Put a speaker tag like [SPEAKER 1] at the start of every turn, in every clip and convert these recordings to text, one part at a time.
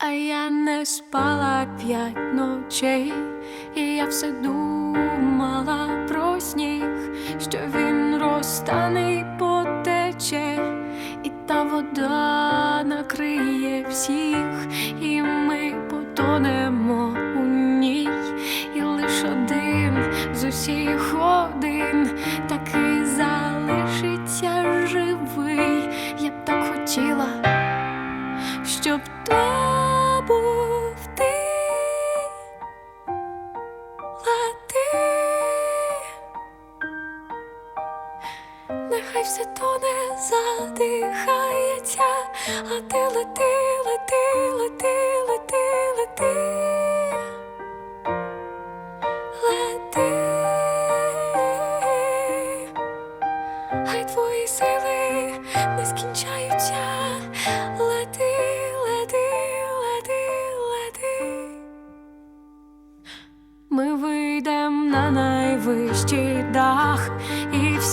[SPEAKER 1] А я не спала п'ять ночей, і я все думала про сніг, що він розтане й потече, і та вода накриє всіх, і ми потонемо у ній, і лиш один з усіх один таки залишиться живий. Я б так хотіла щоб то нехай все то не задихається, а ти лети, лети, лети, лети, лети, лети. Хай твої сили не скінчаються. Лети, лети, лети, лети. Ми вийдем на найвищий дах,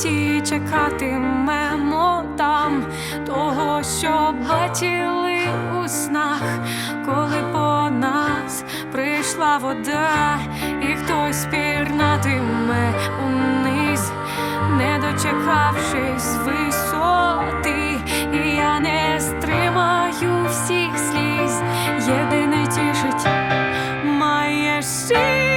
[SPEAKER 1] всі чекатимемо там того, що бачили у снах, коли по нас прийшла вода, і хтось пірнатиме униз, не дочекавшись висоти, і я не стримаю всіх сліз, єдине тішить маєш жити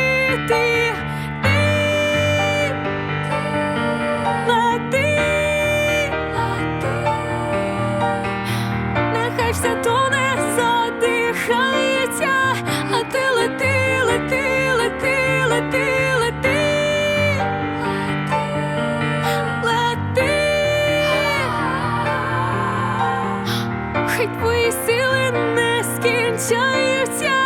[SPEAKER 1] хай твої сили не скінчаються.